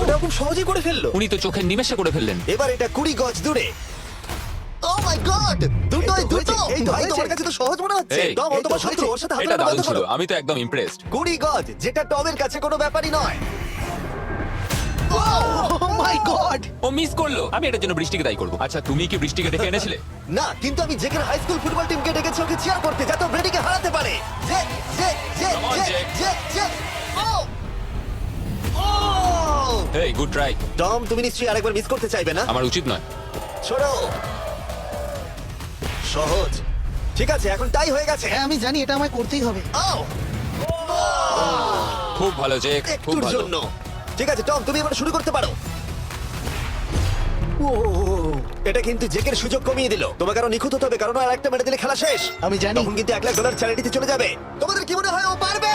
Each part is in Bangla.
ওটা খুব সহজেই করে ফেলল। উনি তো চোখের নিমেষে করে ফেললেন। এবার এটা কুড়ি গজ দূরে। ও মাই গড দুটোই দুটো! এই ভাই তোমার কাছে তো সহজ মনে হচ্ছে। এই, টম ও এই তো তোমার শত্রু ওর সাথে হাত এটা দারুণ ছিল। আমি তো একদম ইমপ্রেসড কুড়ি গজ যেটা টমের কাছে কোনো ব্যাপারই নয়। ও মাই গড ও মিস করল। আমি এটার জন্য বৃষ্টিকে দায়ী করব। আচ্ছা তুমি কি বৃষ্টিকে ডেকে এনেছিলে? না কিন্তু আমি জেকের হাই স্কুল ফুটবল টিমকে ডেকেছি ওকে চিয়ার করতে। যাতে ও ব্রেডিকে হারাতে পারে। Jay Jay Jay Come on, Jay Jake. Jay Jay. O O hey good try Tom তুমি নিশ্চয়ই আরেকবার মিস করতে চাইবে না? আমার উচিত নয়। ছোড়ো সহজ। ঠিক আছে এখন তাই হয়ে গেছে। হ্যাঁ আমি জানি এটা আমায় করতেই হবে। ও খুব ভালো জেক খুব একটুর ভালো। জন্য। ঠিক আছে টম তুমি এবার শুরু করতে পারো। ও এটা কিন্তু জেকের সুযোগ কমিয়ে দিল। তোমাকে আরও নিখুঁত হতে হবে কারণ আর একটা মেরে দিলে খেলা শেষ। আমি জানি। তখন কিন্তু এক লাখ ডলার চ্যারিটিতে চলে যাবে। তোমাদের কি মনে হয় ও পারবে?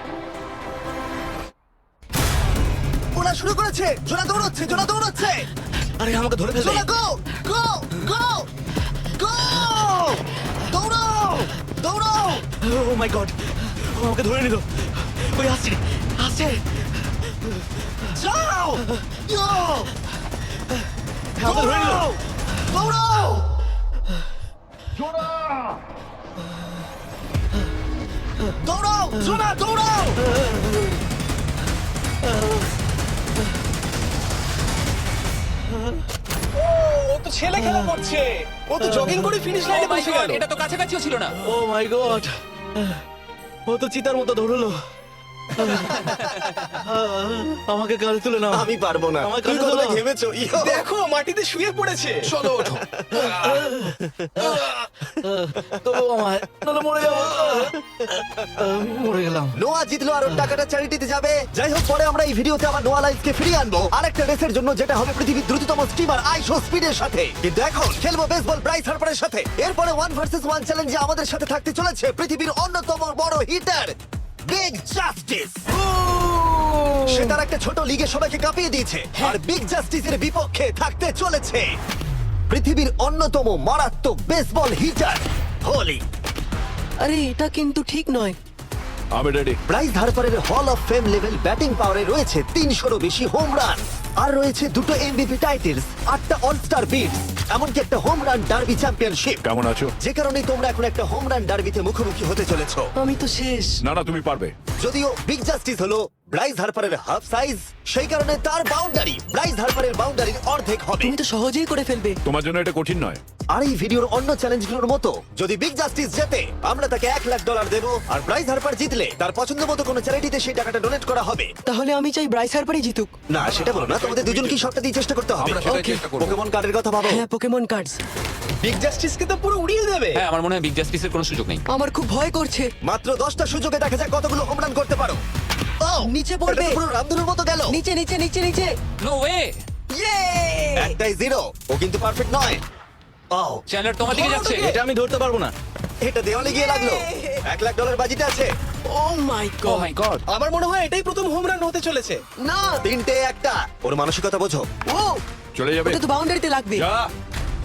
ওরা শুরু করেছে। জোনা দৌড়চ্ছে জোনা দৌড়চ্ছে। আরে আমাকে ধরে ফেলবে জোনা গো গো গো গো দৌড়াও দৌড়াও! ও মাই গড ও আমাকে ধরে নিল। ওই আসছে আসছে। যাও! ইয়ো! আমাকে ধরে নিল। দৌড়াও! দৌড়াও জোনা দৌড়াও! ও তো ছেলে খেলা করছে। ও তো জগিং করে ফিনিশ লাইনে পৌঁছে গেল। এটা তো কাছাকাছিও ছিল না। ও মাই গড ও তো চিতার মতো ধরলো। আমাকে কাল তুলে নাও। আমি পারব না। আমার তুমি কাঁধে কতটা তোলো। ঘেমেছো? ইয়ো। দেখো মাটিতে শুয়ে পড়েছে। চলো ওঠো। আমায় নাহলে মরে যাব। আহ, মরে গেলাম। নোয়া জিতলো আর ওর টাকাটা চ্যারিটিতে যাবে। যাই হোক পরে আমরা এই ভিডিওতে আবার নোয়া লাইফকে ফিরিয়ে আনব। আরেকটা রেসের জন্য যেটা হবে পৃথিবীর দ্রুততম স্টিমার আইশো স্পিডের সাথে। কিন্তু এখন খেলব বেসবল ব্রাইস হার্পারের সাথে। এরপরে ওয়ান ভার্সেস ওয়ান চ্যালেঞ্জে আমাদের সাথে থাকতে চলেছে পৃথিবীর অন্যতম বড় হিটার বিগ জাস্টিস সে তার একটা ছোট লিগে সবাইকে কাঁপিয়ে দিয়েছে। আর বিগ জাস্টিসের বিপক্ষে থাকতে চলেছে। পৃথিবীর অন্যতম মারাত্মক বেসবল হিটার হোলি আরে এটা কিন্তু ঠিক নয়। আমি ready Bryce ধারপারের hall of fame level batting পাওয়ারে রয়েছে তিনশোরও বেশি হোম রান আর রয়েছে দুটো এমবিপি টাইটেলস আটটা অলস্টার বিটস এমনকি একটা হোম রান ডার্বি চ্যাম্পিয়নশিপ কেমন আছো? যে কারণে তোমরা এখন একটা হোম রান ডার্বিতে মুখোমুখি হতে চলেছ। আমি তো শেষ। না না তুমি পারবে। যদিও বিগ জাস্টিস হলো ব্রাইস হার্পারের হাফ সাইজ সেই কারণে তার বাউন্ডারি ব্রাইস হার্পারের বাউন্ডারির অর্ধেক হবে। তুমি তো সহজেই করে ফেলবে। তোমার জন্য এটা কঠিন নয়। আর এই ভিডিওর অন্য চ্যালেঞ্জগুলোর মতো যদি বিগ জাস্টিস জেতে আমরা তাকে এক লাখ ডলার দেবো আর ব্রাইস হার্পার জিতলে তার পছন্দ মতো কোনো চ্যারিটিতে সেই টাকাটা ডোনেট করা হবে। তাহলে আমি চাই ব্রাইস হারপারই জিতুক। না সেটা বলো না তোমাদের দুজনকেই সবটা দিয়ে চেষ্টা করতে হবে। আমরা সেটাই চেষ্টা করব। পোকেমন কার্ডের কথা ভাবো। হ্যাঁ পোকেমন কার্ডস বিগ জাস্টিসকে তো পুরো উড়িয়ে দেবে। হ্যাঁ আমার মনে হয় বিগ জাস্টিসের কোনো সুযোগ নেই। আমার খুব ভয় করছে। মাত্র দশটা সুযোগে দেখা যাক কতগুলো হোম রান করতে পারো। ও নিচে পড়বে। এটা পুরো রামধনুর মতো গেল। নিচে নিচে নিচে নিচে। নো ওয়ে ইয়ে একটাই জিরো ও কিন্তু পারফেক্ট নয়। ও চ্যানেলার তোমার দিকে যাচ্ছে। এটা আমি ধরতে পারব না। এটা দেওয়ালে গিয়ে লাগল। এক লাখ ডলার বাজিতে আছে। ও মাই ও মাই গড আমার মনে হয় এটাই প্রথম হোম রান হতে চলেছে। না! তিনটে একটা। ওর মানসিকতা বোঝো। ও! চলে যাবে। ওটা তো বাউন্ডারিতে লাগবে। যা!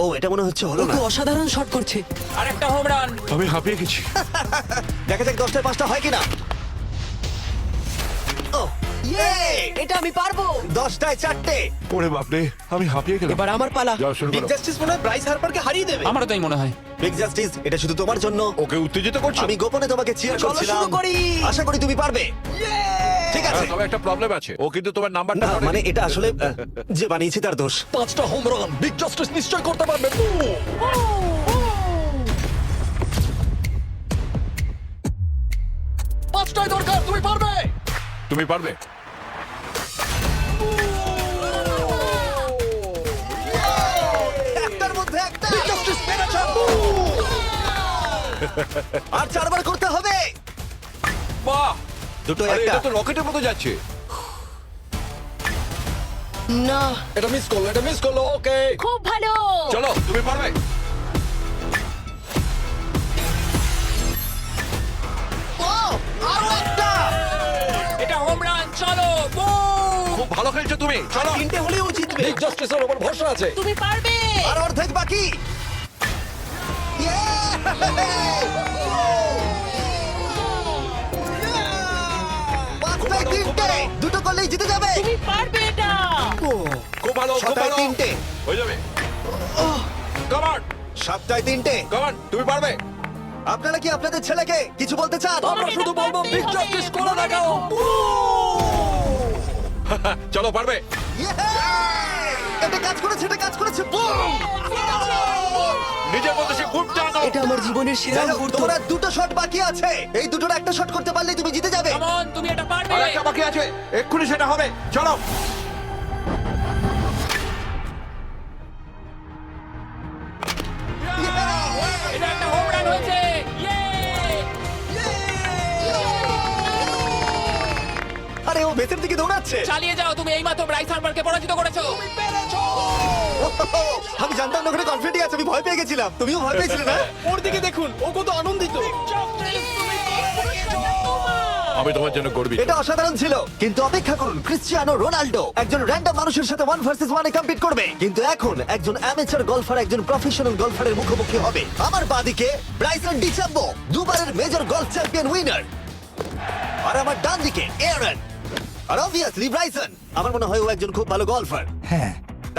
ও এটা মনে হচ্ছে হলো না। অসাধারণ শট করছে। আরেকটা হোম রান আমি হাঁপিয়ে গেছি। দেখা যাক দশটায় পাঁচটা হয় কিনা। ও ইয়ে এটা আমি পারব। দশটায় চারটে। ওরে বাপরে আমি হাঁপিয়ে গেলাম। এবার আমার পালা। যাও শুরু বিগ করো। জাস্টিস মনে হয় ব্রাইস হারপারকে হারিয়ে দেবে। আমারও তাই মনে হয়। বিগ জাস্টিস এটা শুধু তোমার জন্য। ওকে উত্তেজিত করছ? আমি গোপনে তোমাকে চিয়ার চলো করছিলাম। শুরু করি। আশা করি তুমি পারবে। ঠিক আছে। হ্যাঁ, তবে একটা প্রবলেম আছে। ও কিন্তু তোমার নাম্বারটা না মানে এটা আসলে আহ, যে বানিয়েছে তার দোষ। পাঁচটা হোম রান বিগ জাস্টিস নিশ্চয় করতে পারবে। পাঁচটাই দরকার তুমি পারবে? তুমি পারবে। একটার মধ্যে একটা। আর চারবার করতে হবে। বাহ! দুটো আরে একটা। এটা তো রকেটের মতো যাচ্ছে। না। এটা মিস করল এটা মিস করল ওকে খুব ভালো। চলো তুমি পারবে? ও আরও একটা। এটা হোম রান চলো boom! খুব ভালো খেলছো তুমি চলো। তিনটে হলেও ও জিতবে। বিগ জাস্টিসের উপর ভরসা আছে। তুমি পারবে। আর অর্ধেক বাকি। Yeah! দুটো করলেই জিতে যাবে। তুমি পারবে এটা। খুব ভালো খুব ছটায় ভালো। তিনটে। হয়ে যাবে। কমান সাতটায় তিনটে। কমান তুমি পারবে। আপনারা কি আপনাদের ছেলেকে কিছু বলতে চান? আমরা শুধু বলব বিগ জাস্টিস করে দেখাও চলো পারবে! এটা কাজ করেছে এটা কাজ করেছে। Boom! নিজের মধ্যে সে খুব টানো এটা আমার জীবনের সেরা মুহূর্ত। তোমার আর দুটো শট বাকি আছে। এই দুটোর একটা শট করতে পারলে তুমি জিতে যাবে। Come তুমি এটা পারবে। আর একটা বাকি আছে। এক্ষুনি সেটা হবে। চলো। এটা একটা হোম রান হয়েছে। Yay! আরে ও ভেতর দিকে দৌড়াচ্ছে। চালিয়ে যাও তুমি এইমাত্র ব্রাইস হার্বারকে পরাজিত করেছ। আমি জানতাম না ওখানে কনফিডেন্ট আছে আমি ভয় পেয়ে গেছিলাম। তুমিও ভয় পেয়েছিলে না? ওর দিকে দেখুন ও কত আনন্দিত। আমি তোমার জন্য গর্বিত। এটা অসাধারণ ছিল। কিন্তু অপেক্ষা করুন ক্রিশ্চিয়ানো রোনাল্ডো একজন র্যান্ডম মানুষের সাথে ওয়ান ভার্সেস ওয়ানে কম্পিট করবে। কিন্তু এখন একজন অ্যামেচার গলফার একজন প্রফেশনাল গলফারের মুখোমুখি হবে। আমার বাদিকে ব্রাইসন ডিচাম্বো দুবারের মেজর গলফ চ্যাম্পিয়ন উইনার আর আমার ডান দিকে এয়ারন। আর অবভিয়াসলি ব্রাইসন। আমার মনে হয় ও একজন খুব ভালো গলফার হ্যাঁ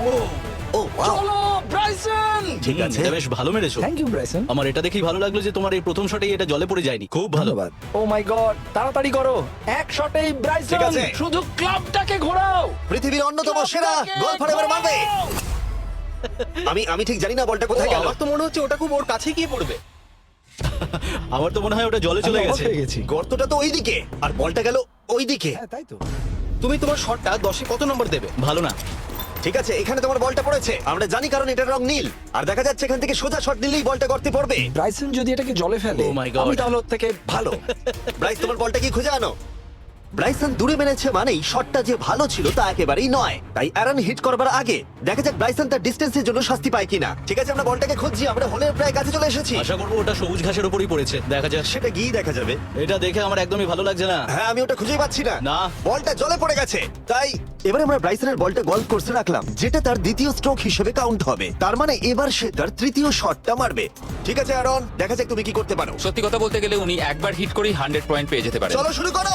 ও ও wow, ব্রাইসন! ঠিক আছে। বেশ ভালো মেরেছো। থ্যাংক ইউ ব্রাইসন আমার এটা দেখেই ভালো লাগল যে তোমার এই প্রথম শটেই এটা জলে পড়ে যায়নি। খুব ভালো। ধন্যবাদ। ও মাই গড তাড়াতাড়ি করো। এক শটেই ব্রাইসন। ঠিক আছে। শুধু ক্লাবটাকে ঘোরাও। পৃথিবীর অন্যতম সেরা গলফার এবার মারবে। আমি আমি ঠিক জানি না বলটা কোথায় গেল। আমার তো মনে হচ্ছে ওটা খুব ওর কাছে গিয়ে পড়বে। আমার তো মনে হয় ওটা জলে চলে গেছে। হয়ে গেছি। গর্তটা তো ওইদিকে আর বলটা গেল ওইদিকে। হ্যাঁ তাই তো। তুমি তোমার শটটা দশে কত নম্বর দেবে? ভালো না। ঠিক আছে এখানে তোমার বলটা পড়েছে। আমরা জানি কারণ এটার রং নীল। আর দেখা যাচ্ছে এখান থেকে সোজা শট নিলেই বলটা করতে পড়বে। ব্রাইসন যদি এটাকে জলে ফেলে Oh my God. আমি তাহলে ওর থেকে ভালো। ব্রাইস তোমার বলটা কি খুঁজে আনো? ব্রাইসন দূরে মেরেছে মানেই শটটা যে ভালো ছিল তা একেবারেই নয়। তাই অ্যারন হিট করবার আগে দেখা যাক ব্রাইসন তার ডিস্টেন্সের জন্য শাস্তি পায় কিনা। ঠিক আছে আমরা বলটাকে খুঁজছি আমরা হোলের প্রায় কাছে চলে এসেছি। আশা করব ওটা সবুজ ঘাসের উপরই পড়েছে। দেখা যাক। সেটা গিয়ে দেখা যাবে। এটা দেখে আমার একদমই ভালো লাগছে না। হ্যাঁ আমি ওটা খুঁজেই পাচ্ছি না। না। বলটা জলে পড়ে গেছে। তাই এবারে আমরা ব্রাইসনের বলটা গল্ফ কোর্সে রাখলাম যেটা তার দ্বিতীয় স্ট্রোক হিসেবে কাউন্ট হবে। তার মানে এবার সে তার তৃতীয় শটটা মারবে। ঠিক আছে অ্যারন দেখা যাক তুমি কি করতে পারো। সত্যি কথা বলতে গেলে উনি একবার হিট করেই হান্ড্রেড পয়েন্ট পেয়ে যেতে পারে চলো শুরু করো!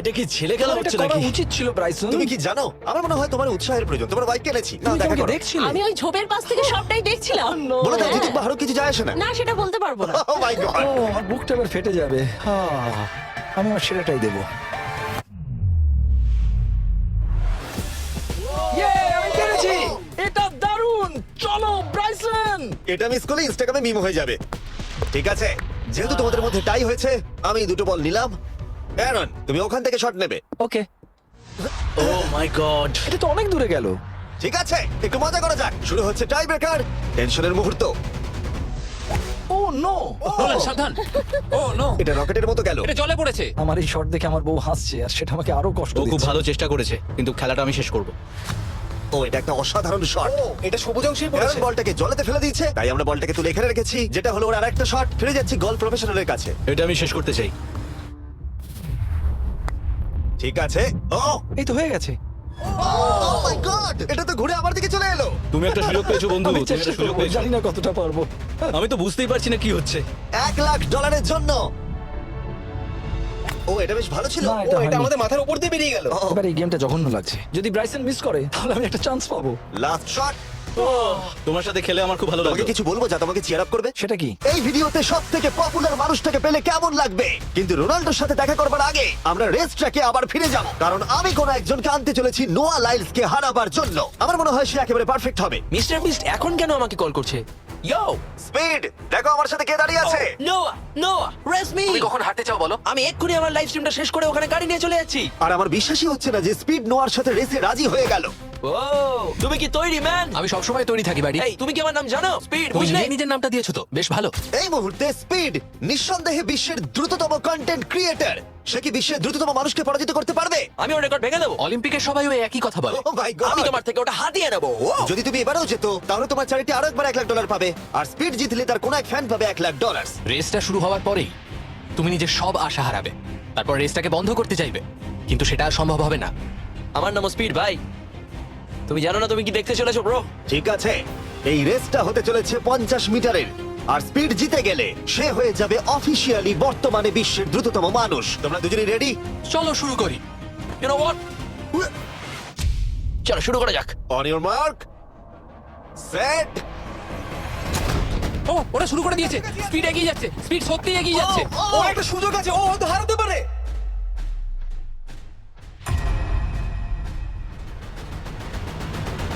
এটা কি ছেলে খেলা হচ্ছে নাকি? উচিত ছিল ব্রাইসন। তুমি কি জানো? আমার মনে হয় তোমার উৎসাহের প্রয়োজন। তোমার বাইক কিনেছি? না দেখা করো। দেখছিলে। আমি ওই ঝোপের পাশ থেকে সবটাই দেখছিলাম। বলে দাও হ্যাঁ। জিতুক বা হারুক কিছু যায় আসে না? না সেটা বলতে পারব না। ও মাই গড ও আমার বুকটা এবার ফেটে যাবে। আমি আমার সেরাটাই দেবো। আমি পেরেছি এটা দারুণ! চলো ব্রাইসন! এটা মিস করলে ইনস্টাগ্রামে মিম হয়ে যাবে। ঠিক আছে? যেহেতু তোমাদের মধ্যে টাই হয়েছে আমি দুটো বল নিলাম। অ্যারন তুমি ওখান থেকে শট নেবে। ওকে ও মাই গড এটা তো অনেক দূরে গেল। ঠিক আছে একটু মজা করা যাক। শুরু হচ্ছে টাই ব্রেকার টেনশনের মুহূর্ত। ও নো নোলান, সাবধান। ও নো এটা রকেটের মতো গেল। এটা জলে পড়েছে। আমার এই শট দেখে আমার বউ হাসছে আর সেটা আমাকে আরও কষ্ট ও খুব দিচ্ছে। ভালো চেষ্টা করেছে কিন্তু খেলাটা আমি শেষ করব। ও এটা একটা অসাধারণ শট ও এটা সবুজ অংশেই অ্যারন পড়েছে বলটাকে জলেতে ফেলে দিয়েছে তাই আমরা বলটাকে তুলে এখানে রেখেছি যেটা হলো ওর আরেকটা শট ফিরে যাচ্ছি গল প্রফেশনালের কাছে। এটা আমি শেষ করতে চাই। ঠিক আছে? ও! এই তো হয়ে গেছে। ও মাই গড এটা তো ঘুরে আমার দিকে চলে এলো। তুমি একটা সুযোগ পেয়েছ বন্ধু। আমি তুমি চেষ্টা একটা সুযোগ করব পেয়েছ। জানি না কতটা পারব। আমি তো বুঝতেই পারছি না কি হচ্ছে। এক লাখ ডলারের জন্য। ও এটা বেশ ভালো ছিল। না ও এটা এটা হয়নি। আমাদের মাথার উপর দিয়ে বেরিয়ে গেল। ও এবার এই গেমটা জঘন্য লাগছে। যদি ব্রাইসন মিস করে তাহলে আমি একটা চান্স পাবো। লাস্ট শট তোমার সাথে খেলে আমার খুব ভালো তোমাকে কিছু বলব যা তোমাকে চিয়ার আপ করবে? সেটা কি? এই ভিডিওতে সব থেকে পপুলার মানুষটাকে পেলে কেমন লাগবে? কিন্তু রোনাল্ডোর সাথে দেখা করবার আগে আমরা রেস ট্র্যাকে আবার ফিরে যাব। কারণ আমি কোন একজনকে আনতে চলেছি নোয়া লাইলস কে হারাবার জন্য। আমার মনে হয় সে একেবারে পারফেক্ট হবে। মিস্টার বিস্ট এখন কেন আমাকে কল করছে? ইয়ো স্পিড দেখো আমার সাথে কে দাঁড়িয়ে আছে। নোয়া নোয়া রেস মি তুমি কখন হাঁটতে চাও বলো? আমি এক্ষুনি আমার লাইভ স্ট্রিমটা শেষ করে ওখানে গাড়ি নিয়ে চলে যাচ্ছি। আর আমার বিশ্বাসই হচ্ছে না যে স্পিড নোয়ার সাথে রেসে রাজি হয়ে গেল। ও তুমি কি তৈরি ম্যান আমি সবসময় তৈরি থাকি বাড়ি। এই তুমি কি আমার নাম জানো? স্পিড তুমি বুঝলে? নিজে নিজের নামটা দিয়েছ তো। বেশ ভালো। এই মুহূর্তে স্পিড নিঃসন্দেহে বিশ্বের দ্রুততম কন্টেন্ট ক্রিয়েটার সে কি বিশ্বের দ্রুততম মানুষকে পরাজিত করতে পারবে? আমি ওর রেকর্ড ভেঙে দেবো। অলিম্পিকের সবাই ওই একই কথা বলে। ও মাই গড আমি তোমার থেকে ওটা হাতিয়ে নেব। ও যদি তুমি এবারেও যেত তাহলে তোমার চ্যারিটি আরও একবার এক লাখ ডলার পাবে। আর স্পিড জিতলে তার কোনো এক ফ্যান পাবে এক লাখ ডলার রেসটা শুরু হওয়ার পরেই তুমি নিজের সব আশা হারাবে। তারপর রেসটাকে বন্ধ করতে চাইবে। কিন্তু সেটা আর সম্ভব হবে না। আমার নাম স্পিড ভাই। তুমি জানো না তুমি কি দেখতে চলেছো ব্রো ঠিক আছে। এই রেসটা হতে চলেছে পঞ্চাশ মিটারের। আর স্পিড জিতে গেলে সে হয়ে যাবে অফিসিয়ালি বর্তমানে বিশ্বের দ্রুততম মানুষ। তোমরা দুজনেই রেডি চলো শুরু করি। ইউ নো হোয়াট চলো শুরু করা যাক। অন ইউর মার্ক সেট ও ওরা শুরু করে দিয়েছে। স্পিড এগিয়ে যাচ্ছে। স্পিড সত্যি এগিয়ে যাচ্ছে। ও একটা সুযোগ আছে। ও হয়তো হারাতে পারে।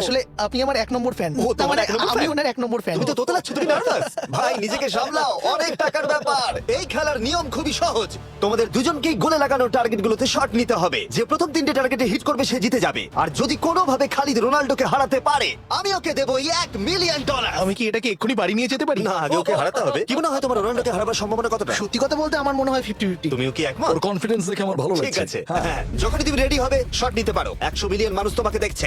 আসলে আপনি আমার এক নম্বর ফ্যান ও, তোমার মানে এক নম্বর আমি fan? ওনার এক নম্বর ফ্যান তুমি তো তুমি নার্ভাস ভাই নিজেকে সামলাও অনেক টাকার ব্যাপার। এই খেলার নিয়ম খুবই সহজ। তোমাদের দুজনকেই গোলে লাগানো টার্গেটগুলোতে শট নিতে হবে। যে প্রথম তিনটে টার্গেটে হিট করবে সে জিতে যাবে। আর যদি কোনোভাবে খালিদ রোনাল্ডোকে হারাতে পারে আমি ওকে দেবো এক মিলিয়ন ডলার আমি কি এটাকে এক্ষুনি বাড়ি নিয়ে যেতে পারি? না আগে ওকে হারাতে হবে। কি মনে হয় তোমার রোনাল্ডোকে হারাবার সম্ভাবনা কতটা? সত্যি কথা বলতে আমার মনে হয় ফিফটি ফিফটি তুমিও কি একমত? ওর কনফিডেন্স দেখে আমার ভালো ঠিক লাগছে। আছে। হ্যাঁ। যখনই তুমি রেডি হবে শট নিতে পারো। একশো মিলিয়ন মানুষ তোমাকে দেখছে।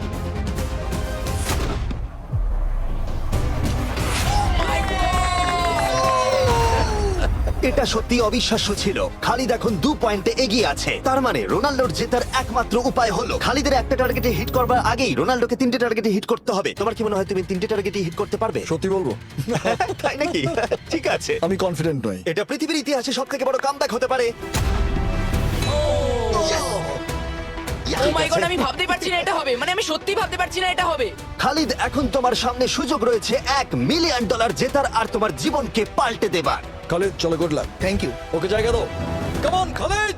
এটা সত্যি অবিশ্বাস্য ছিল। খালিদ এখন দু পয়েন্টে এগিয়ে আছে। তার মানে রোনাল্ডোর জেতার একমাত্র উপায় হলো খালিদের একটা টার্গেটে হিট করবার আগেই রোনাল্ডোকে তিনটে টার্গেটে হিট করতে হবে। তোমার কি মনে হয় তুমি তিনটে টার্গেটে হিট করতে পারবে? সত্যি বলব? তাই নাকি? ঠিক আছে। আমি কনফিডেন্ট নই। এটা পৃথিবীর ইতিহাসে সব থেকে বড় কামব্যাক হতে পারে। ও মাই গড আমি ভাবতে পারছি না এটা হবে। মানে আমি সত্যি ভাবতে পারছি না এটা হবে। খালিদ এখন তোমার সামনে সুযোগ রয়েছে এক মিলিয়ন ডলার জেতার আর তোমার জীবনকে পাল্টে দেবার। খালিদ চলো good luck thank you okay জায়গা দাও কেমন খালিদ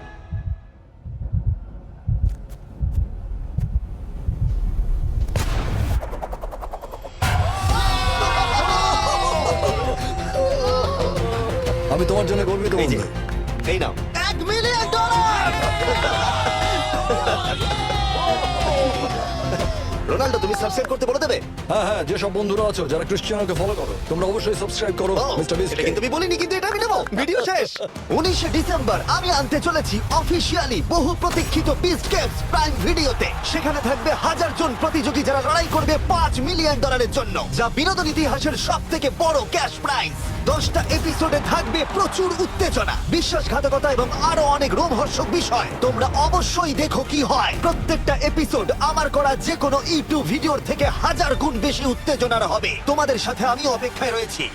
আমি তোমার জন্য গর্বিত এই যে বন্ধু এই নাও এক মিলিয়ন ডলার রোনাল্ডো তুমি সাবস্ক্রাইব করতে বলে দেবে? হ্যাঁ হ্যাঁ যেসব বন্ধুরা আছো যারা ক্রিশ্চিয়ানোকে ফলো করো তোমরা অবশ্যই সাবস্ক্রাইব করো ও, মিস্টার বিস্ট এটা কিন্তু আমি বলিনি কিন্তু এটা আমি নেব। ভিডিও শেষ। উনিশে ডিসেম্বর আমি আনতে চলেছি অফিসিয়ালি বহু প্রতীক্ষিত বিস্ট গেমস প্রাইম ভিডিওতে সেখানে থাকবে হাজার জন প্রতিযোগী যারা লড়াই করবে পাঁচ মিলিয়ন ডলারের জন্য যা বিনোদন ইতিহাসের সব থেকে বড় ক্যাশ প্রাইজ দশটা এপিসোডে থাকবে প্রচুর উত্তেজনা, বিশ্বাসঘাতকতা এবং আরও অনেক রোমহর্ষক বিষয়। তোমরা অবশ্যই দেখো কি হয়। প্রত্যেকটা এপিসোড আমার করা যে কোনো ইউটিউব ভিডিওর থেকে হাজার গুণ বেশি উত্তেজনার হবে। তোমাদের সাথে আমি অপেক্ষায় রয়েছি।